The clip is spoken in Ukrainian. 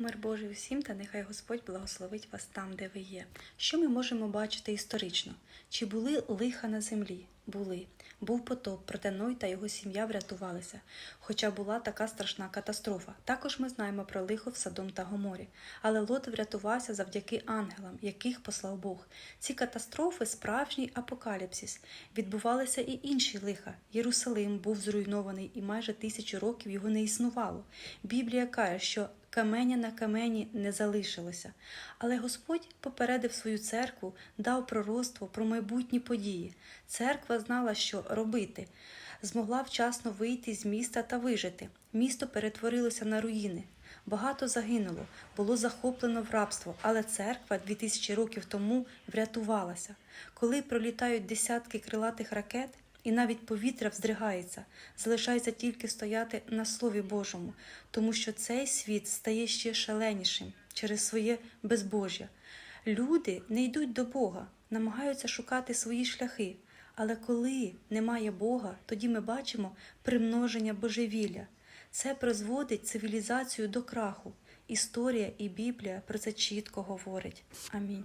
Мир Божий усім, та нехай Господь благословить вас там, де ви є. Що ми можемо бачити історично? Чи були лиха на землі? Були. Був потоп, проте Ной та його сім'я врятувалися. Хоча була така страшна катастрофа. Також ми знаємо про лихо в Содом та Гоморі. Але Лот врятувався завдяки ангелам, яких послав Бог. Ці катастрофи справжній апокаліпсис. Відбувалися і інші лиха. Єрусалим був зруйнований і майже тисячу років його не існувало. Біблія каже, що каменя на камені не залишилося. Але Господь попередив свою церкву, дав пророцтво про майбутні події. Церква знала, що робити. Змогла вчасно вийти з міста та вижити. Місто перетворилося на руїни. Багато загинуло, було захоплено в рабство, але церква 2000 років тому врятувалася. Коли пролітають десятки крилатих ракет, і навіть повітря вздригається, залишається тільки стояти на Слові Божому, тому що цей світ стає ще шаленішим через своє безбожжя. Люди не йдуть до Бога, намагаються шукати свої шляхи. Але коли немає Бога, тоді ми бачимо примноження божевілля. Це призводить цивілізацію до краху. Історія і Біблія про це чітко говорить. Амінь.